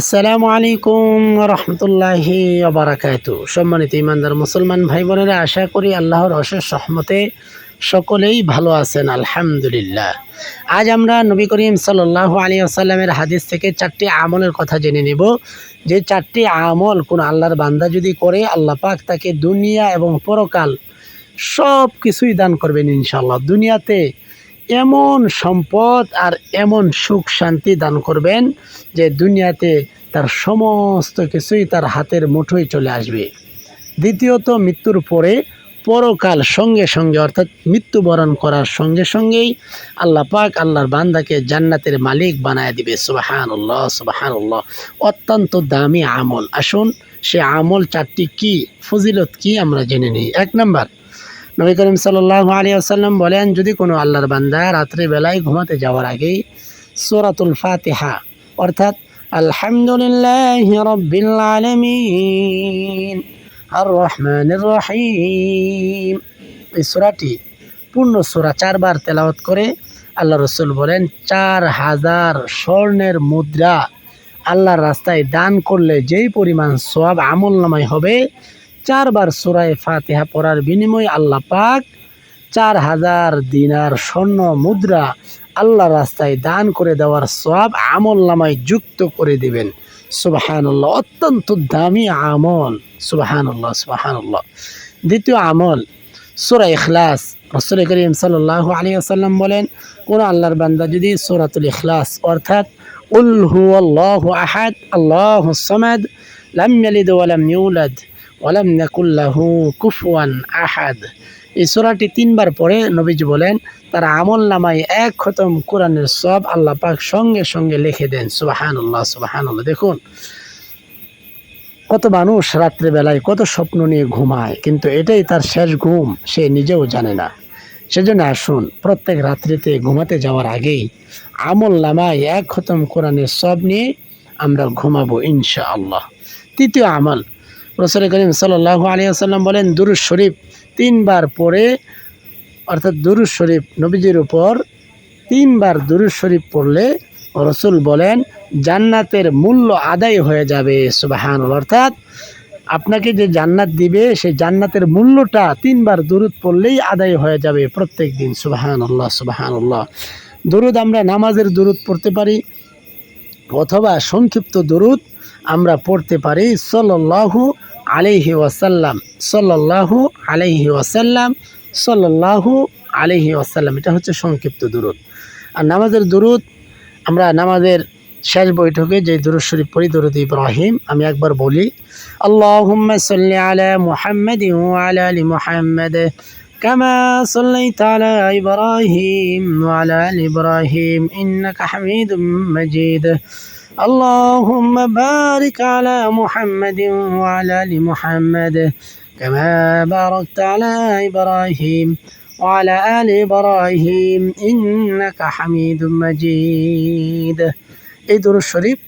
আসসালামু আলাইকুম রহমতুল্লাহি আবরাকাতু সম্মানিত ইমানদার মুসলমান ভাই বোনেরা, আশা করি আল্লাহর অশেষ সহমতে সকলেই ভালো আছেন, আলহামদুলিল্লাহ। আজ আমরা নবী করিম সাল্লাহ আলী আসাল্লামের হাদিস থেকে চারটি আমলের কথা জেনে নেব। যে চারটি আমল কোন আল্লাহর বান্দা যদি করে, আল্লাহ পাক তাকে দুনিয়া এবং পরকাল সব কিছুই দান করবেন ইনশাল্লাহ দুনিয়াতে এমন সম্পদ আর এমন সুখ শান্তি দান করবেন যে দুনিয়াতে তার সমস্ত কিছুই তার হাতের মুঠোয় চলে আসবে। দ্বিতীয়ত মৃত্যুর পরে পরকাল সঙ্গে সঙ্গে, অর্থাৎ মৃত্যুবরণ করার সঙ্গে সঙ্গেই আল্লাহ পাক আল্লাহর বান্দাকে জান্নাতের মালিক বানায় দিবে। সুবাহান উল্লাহ সুবাহান উল্লাহ অত্যন্ত দামি আমল। আসুন, সে আমল চারটি কি, ফজিলত কি আমরা জেনে নিই। এক নাম্বার নবী করিম সাল্লাহ আলী আসাল্লাম বলেন, যদি কোনো আল্লাহর বান্দা রাত্রিবেলায় ঘুমাতে যাওয়ার আগেই সোরাতুল ফাতেহা, অর্থাৎ আলহামদুলিল্লাহ রব্বিল আর রহমান রহিম, এই সোরাটি পূর্ণ সোরা চারবার তেলাওয়াত করে আল্লাহ রসুল বলেন, চার হাজার স্বর্ণের মুদ্রা আল্লাহর রাস্তায় দান করলে যেই পরিমাণ সব আমল নামায় হবে চারবার সুরায় ফাতেহা পড়ার বিনিময়ে আল্লাহ পাক চার হাজার দিনার স্বর্ণ মুদ্রা আল্লাহ রাস্তায় দান করে দেওয়ার সব আমল নামায় যুক্ত করে দিবেন। সুবাহানুল্লাহ, অত্যন্ত দামি আমল। সুবাহানুল্লাহ সুবাহানুল্লাহ। দ্বিতীয় আমল, সুরা ইখলাস। রসুল করিম সাল্লাহ আলী আসাল্লাম বলেন, কোন আল্লাহর বান্দা যদি সুরাতুল ইখলাস, অর্থাৎ উল হু আল্লাহ আহাদ, আল্লাহ সমাদ, লাম ইয়ালিদ ওয়ালাম ইউলাদ ওয়ালাম নাকুল্লাহু কুফওয়ান আহাদ। এই সোরাটি তিনবার পরে নবীজি বলেন, তার আমল নামায় এক খতম কোরআনের সব আল্লাহ পাক সঙ্গে সঙ্গে লিখে দেন। সুবাহানুল্লাহ সুবাহানুল্লাহ। দেখুন, কত মানুষ রাত্রেবেলায় কত স্বপ্ন নিয়ে ঘুমায়, কিন্তু এটাই তার শেষ ঘুম, সে নিজেও জানে না। সেজন্য আসুন, প্রত্যেক রাত্রিতে ঘুমাতে যাওয়ার আগেই আমল নামায় এক খতম কোরআনের সব নিয়ে আমরা ঘুমাবো ইনশা আল্লাহ তৃতীয় আমল রসুল করিম সাল্লাহ আলী আসাল্লাম বলেন দুরুজ শরীফ তিনবার পরে অর্থাৎ দুরুজ শরীফ নবীজির উপর তিনবার দুরুজ শরীফ পড়লে রসুল বলেন, জান্নাতের মূল্য আদায় হয়ে যাবে সুবাহান অর্থাৎ আপনাকে যে জান্নাত দিবে, সেই জান্নাতের মূল্যটা তিনবার দুরুদ পড়লেই আদায় হয়ে যাবে প্রত্যেক দিন সুবাহান আল্লাহ সুবাহান আল্লাহ দুরুদ আমরা নামাজের দুরুদ পড়তে পারি, অথবা সংক্ষিপ্ত দুরুদ আমরা পড়তে পারি সল্লাহু আলাইহি ওয়াসাল্লাম সল্লাহু আলাইহি ওয়াসাল্লাম সল্লাহু আলাইহি ওয়াসাল্লাম এটা হচ্ছে সংক্ষিপ্ত দুরুদ আর নামাজের দুরুদ আমরা নামাজের শেষ বৈঠকে যে দুরুদ শরীফ পড়ি দুরুদ ইব্রাহিম আমি একবার বলি আল্লাহুম্মা সাল্লি আলা মুহাম্মাদ ওয়া আলা আলি মুহাম্মাদ كما صليت على إبراهيم وعلى آل إبراهيم إنك حميد مجيد اللهم بارك على محمد وعلى ال محمد كما باركت على ابراهيم وعلى ال ابراهيم انك حميد مجيد এই দুরুদ শরীফ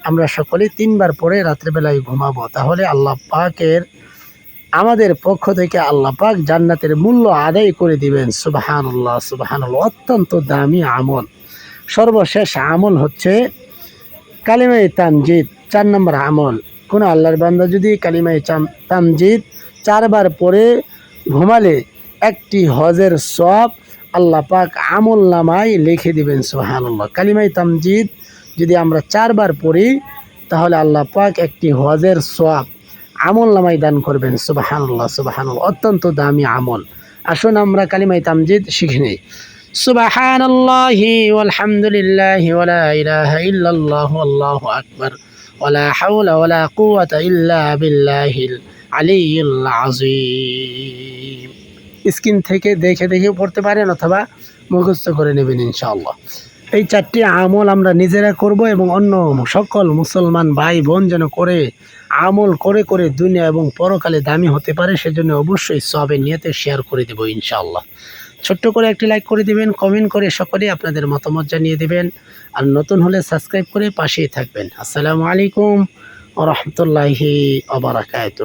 আমরা সকলে তিনবার পরে রাত্রেবেলায় ঘুমাবো তাহলে আল্লাহ পাকের আমাদের পক্ষ থেকে আল্লাহ পাক জান্নাতের মূল্য আদায় করে দিবেন সুবাহানুল্লাহ সুবাহানুল্লাহ অত্যন্ত দামি আমল সর্বশেষ আমল হচ্ছে কালিমাই তামজিদ, চার নম্বর আমল। কোনো আল্লাহর বান্দা যদি কালিমাই তামজিদ চারবার পরে ঘুমালে একটি হজের সব আল্লাহ পাক আমল নামায় লিখে দিবেন সুহানুল্লাহ কালিমাই তামজিদ যদি আমরা চারবার পড়ি, তাহলে আল্লাহ পাক একটি হজের সব আমল নামাই দান করবেন, সুবাহানুল্লাহ সুবাহানুল্লাহ। অত্যন্ত দামি আমল। আসুন আমরা কালিমাই তামজিদ শিখে নিই। سبحان الله والحمد لله ولا إله إلا الله والله أكبر ولا حول ولا قوة إلا بالله العلي العظيم স্ক্রিন থেকে দেখে দেখে পড়তে পারেন অথবা মুখস্থ করে নেবেন ইনশাআল্লাহ এই চারটি আমল আমরা নিজেরা করব এবং অন্য সকল মুসলমান ভাই বোন যেন করে আমল করে করে দুনিয়া এবং পরকালে দামি হতে পারে সেজন্য অবশ্যই সবে নিয়েতে শেয়ার করে দেবো ইনশাআল্লাহ ছোট্ট করে একটি লাইক করে দিবেন কমেন্ট করে সকলে আপনাদের মতামত জানিয়ে দেবেন। আর নতুন হলে সাবস্ক্রাইব করে পাশেই থাকবেন। আসসালামু আলাইকুম রহমতুল্লাহি আবরাকাত